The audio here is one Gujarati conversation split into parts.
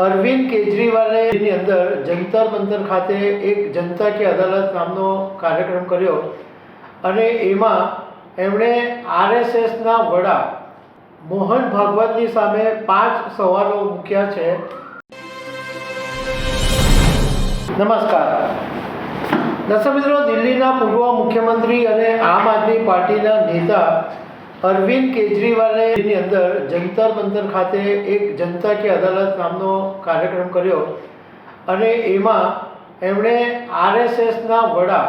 અરવિંદ કેજરીવાલે એની અંદર જંતર મંતર ખાતે એક જનતા કે અદાલત નામનો કાર્યક્રમ કર્યો અને એમાં એમણે આરએસએસના વડા મોહન ભાગવતની સામે પાંચ સવાલો મૂક્યા છે. નમસ્કાર. દર્શક મિત્રો, દિલ્હીના પૂર્વ મુખ્યમંત્રી અને આમ આદમી પાર્ટીના નેતા અરવિંદ કેજરીવાલેની અંદર જંતર મંતર ખાતે એક જનતા કે અદાલત નામનો કાર્યક્રમ કર્યો અને એમાં એમણે આરએસએસના વડા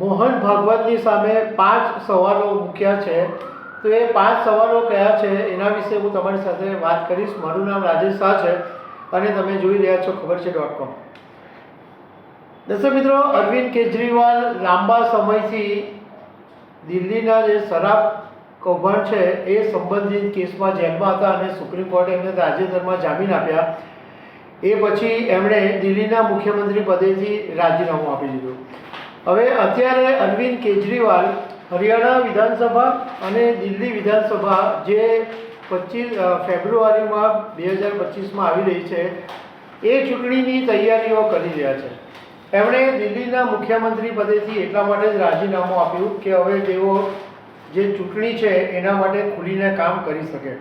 મોહન ભાગવતની સામે પાંચ સવાલો મૂક્યા છે. તો એ પાંચ સવાલો કયા છે એના વિશે હું તમારી સાથે વાત કરીશ. મારું નામ રાજેશ શાહ છે અને તમે જોઈ રહ્યા છો ખબર છે ડોટ કોમ. દર્શક મિત્રો, અરવિંદ કેજરીવાલ લાંબા સમયથી દિલ્હીના જે શરાબ કૌભાંડ છે એ સંબંધિત કેસમાં જેલમાં હતા અને સુપ્રીમ કોર્ટે એમને તાજેતરમાં જામીન આપ્યા. એ પછી એમણે દિલ્હીના મુખ્યમંત્રી પદેથી રાજીનામું આપી દીધું. હવે અત્યારે અરવિંદ કેજરીવાલ હરિયાણા વિધાનસભા અને દિલ્હી વિધાનસભા જે પચીસ ફેબ્રુઆરીમાં બે હજાર પચીસમાં આવી રહી છે, એ ચૂંટણીની તૈયારીઓ કરી રહ્યા છે. એમણે દિલ્હીના મુખ્યમંત્રી પદેથી એટલા માટે જ રાજીનામું આપ્યું કે હવે તેઓ જે ચૂંટણી છે, એના માટે ખુલીને કામ કરી શકે.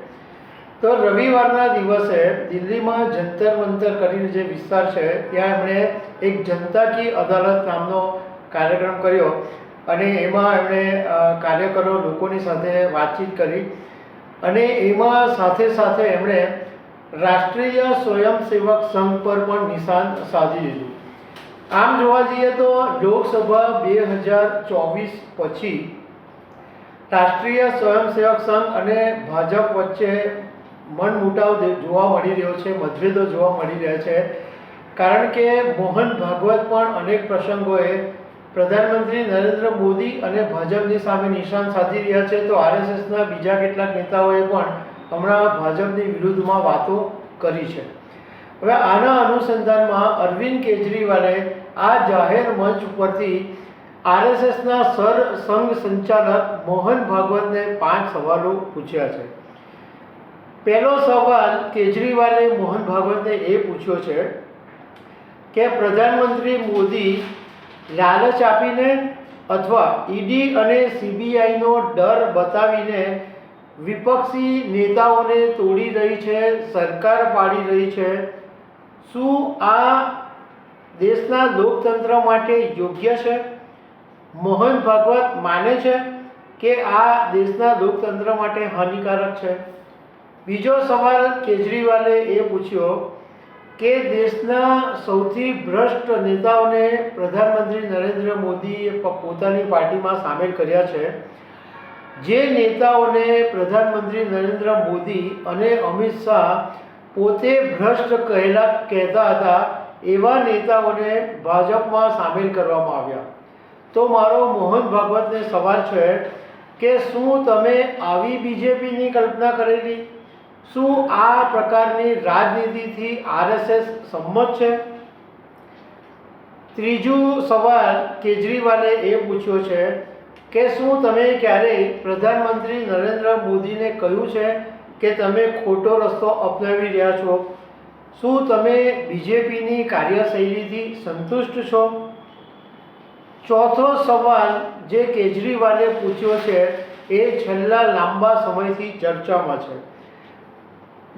તો રવિવારના દિવસે દિલ્હીમાં જંતર મંતર કરીને જે વિસ્તાર છે, ત્યાં એમણે એક જનતા કી અદાલત નામનો કાર્યક્રમ કર્યો અને એમાં એમણે કાર્યકરો લોકોની સાથે વાતચીત કરી અને એમાં સાથે સાથે એમણે રાષ્ટ્રીય સ્વયંસેવક સંઘ પર પણ નિશાન સાધી દીધું. આમ જોવા જઈએ તો લોકસભા બે હજાર ચોવીસ પછી રાષ્ટ્રીય સ્વયંસેવક સંઘ અને ભાજપ વચ્ચે મનમુટાવ મુટાવ જોવા મળી રહ્યો છે, મતભેદો જોવા મળી રહ્યા છે. કારણ કે મોહન ભાગવત પણ અનેક પ્રસંગોએ પ્રધાનમંત્રી નરેન્દ્ર મોદી અને ભાજપની સામે નિશાન સાધી રહ્યા છે. તો આરએસએસના બીજા કેટલાક નેતાઓએ પણ હમણાં ભાજપની વિરુદ્ધમાં વાતો કરી છે. હવે આના અનુસંધાનમાં અરવિંદ કેજરીવાલે આ જાહેર મંચ ઉપરથી આરએસએસના સર સંઘ સંચાલક મોહન ભાગવતને પાંચ સવાલો પૂછ્યા છે. પહેલો સવાલ કેજરીવાલે મોહન ભાગવતને એ પૂછ્યો છે કે પ્રધાનમંત્રી મોદી લાલચ આપીને અથવા ઈડી અને સીબીઆઈનો ડર બતાવીને વિપક્ષી નેતાઓને તોડી રહી છે, સરકાર પાડી રહી છે. શું આ દેશના લોકતંત્ર માટે યોગ્ય છે? મોહન ભાગવત માને છે કે આ દેશના લોકતંત્ર માટે હાનિકારક છે. બીજો સવાલ કેજરીવાલે એ પૂછ્યો કે દેશના સૌથી ભ્રષ્ટ નેતાઓને પ્રધાનમંત્રી નરેન્દ્ર મોદીએ પોતાની પાર્ટીમાં સામેલ કર્યા છે. જે નેતાઓને પ્રધાનમંત્રી નરેન્દ્ર મોદી અને અમિત શાહ પોતે ભ્રષ્ટ કહેલા, કહેતા હતા, એવા નેતાઓને ભાજપમાં સામેલ કરવામાં આવ્યા. તો મારો મોહન ભાગવતને સવાલ છે કે શું તમે આવી બીજેપીની કલ્પના કરેલી? શું આ પ્રકારની રાજનીતિથી આરએસએસ સંમત છે? ત્રીજું સવાલ કેજરીવાલે એ પૂછ્યો છે કે શું તમે ક્યારેય પ્રધાનમંત્રી નરેન્દ્ર મોદીને કહ્યું છે કે તમે ખોટો રસ્તો અપનાવી રહ્યા છો? શું તમે બીજેપીની કાર્યશૈલીથી સંતુષ્ટ છો? ચોથો સવાલ જે કેજરીવાલે પૂછ્યો છે એ છેલ્લા લાંબા સમયથી ચર્ચામાં છે.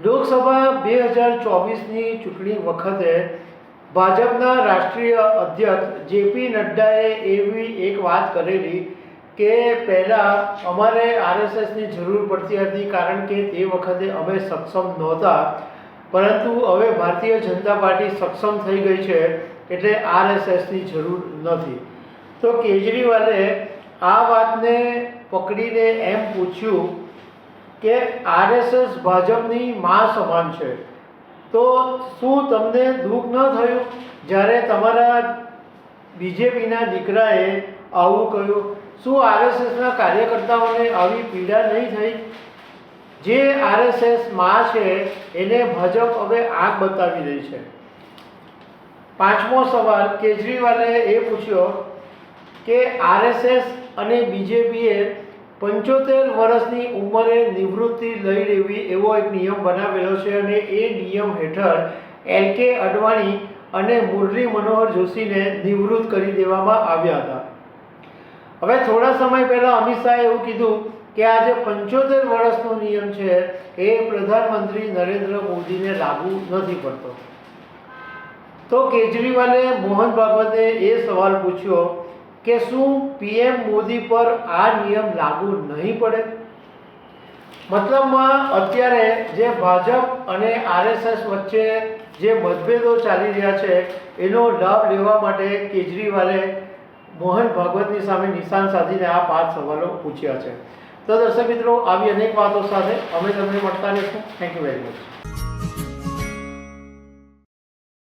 લોકસભા બે હજાર ચોવીસની ચૂંટણી વખતે ભાજપના રાષ્ટ્રીય અધ્યક્ષ જેપી નડ્ડાએ એવી એક વાત કરેલી કે પહેલાં અમારે આરએસએસની જરૂર પડતી હતી કારણ કે તે વખતે અમે સક્ષમ નહોતા. પરંતુ હવે ભારતીય જનતા પાર્ટી સક્ષમ થઈ ગઈ છે એટલે આરએસએસની જરૂર નથી. તો કેજરીવાલે આ વાતને પકડીને એમ પૂછ્યું કે આરએસએસ ભાજપની માં સમાન છે. તો શું તમને દુઃખ ન થયું? જ્યારે તમારા બીજેપીના દીકરાએ આવું કહ્યું, શું આરએસએસના કાર્યકર્તાઓને આવી પીડા નહીં થઈ? જે આરએસએસમાં છે, એને ભાજપ હવે આગ બતાવી રહી છે. પાંચમો સવાલ, કેજરીવાલે એ પૂછ્યો કે આરએસએસ અને બીજેપીએ પંચોતેર વર્ષની ઉંમરે નિવૃત્તિ લઈ લેવી એવો એક નિયમ બનાવેલો છે અને એ નિયમ હેઠળ એલ કે અડવાણી અને મુરલી મનોહર જોશીને નિવૃત્ત કરી દેવામાં આવ્યા હતા. હવે થોડા સમય પહેલાં અમિત શાહે એવું કીધું કે આ જે પંચોતેર વર્ષનો નિયમ છે એ પ્રધાનમંત્રી નરેન્દ્ર મોદીને લાગુ નથી પડતો. તો કેજરીવાલે મોહન ભાગવતે એ સવાલ પૂછ્યો કે શું પીએમ મોદી પર આ નિયમ લાગુ નહીં પડે? મતલબમાં અત્યારે જે ભાજપ અને આરએસએસ વચ્ચે જે મતભેદો ચાલી રહ્યા છે, એનો લાભ લેવા માટે કેજરીવાલે મોહન ભાગવતની સામે નિશાન સાધીને આ પાંચ સવાલો પૂછ્યા છે. તો દર્શક મિત્રો, આવી અનેક વાતો સાથે અમે તમને મળતા રહીશું. Thank you very much